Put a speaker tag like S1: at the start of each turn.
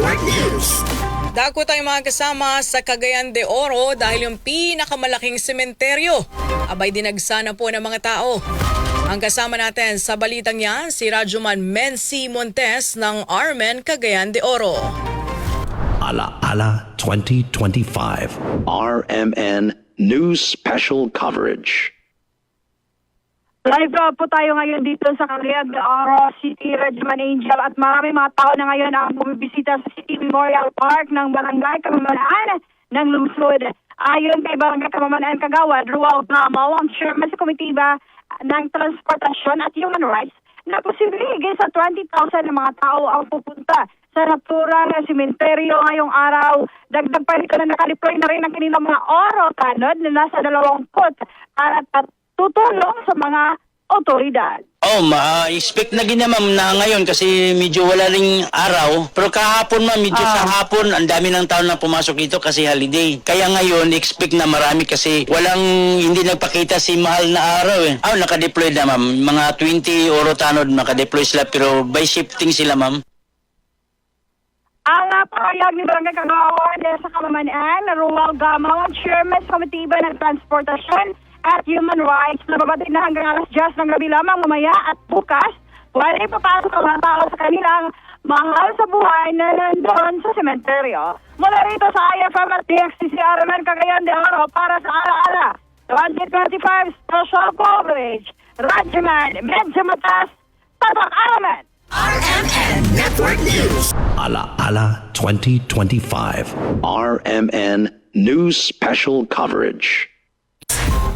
S1: Network News.
S2: Dako tayong mga kasama sa Cagayan de Oro dahil yung pinakamalaking sementeryo. Abay dinagsana po ng mga tao. Ang kasama natin sa balitang yan, si Rajuman Mensi Montes ng Armen Cagayan de Oro.
S3: Ala Ala 2025.
S4: RMN News Special Coverage.
S5: Live uh, po tayo ngayon dito sa de Oro City, Regiment Angel at marami mga tao na ngayon ang bumibisita sa City Memorial Park ng Barangay Kamamanaan ng Lungsod. Ayon kay Barangay Kamamanaan Kagawad, Rual Gamaw, ang chairman sa komitiba ng Transportasyon at Human Rights na posibleng higit sa 20,000 na mga tao ang pupunta sa naturang sementeryo ngayong araw. Dagdag pa rito na nakadeploy na rin ang kanilang mga oro tanod na nasa 20 para tat- tutulong sa mga otoridad.
S6: Oh, ma-expect na gina ma'am na ngayon kasi medyo wala ring araw. Pero kahapon ma'am, medyo sa hapon, ang dami ng tao na pumasok dito kasi holiday. Kaya ngayon, expect na marami kasi walang hindi nagpakita si mahal na araw eh. Ah, naka-deploy na ma'am. Mga 20 oro tanod naka-deploy sila pero by shifting sila ma'am.
S5: Ang uh, pahayag ni Barangay Kagawan sa Kamamanaan, na Rual Gamaw, ang chairman sa komitiba ng Transportasyon at Human Rights na babatid na hanggang alas 10 ng gabi lamang mamaya at bukas, pwede papasok ang mga tao sa kanilang mahal sa buhay na nandun sa sementeryo. Mula rito sa IFM at DXCCR man Cagayan de Oro para sa Ala-Ala 2025 Special Coverage. Radyoman, Medyo Matas, Tatak Alaman.
S1: RMN Network News.
S3: Ala Ala 2025.
S4: RMN News Special Coverage.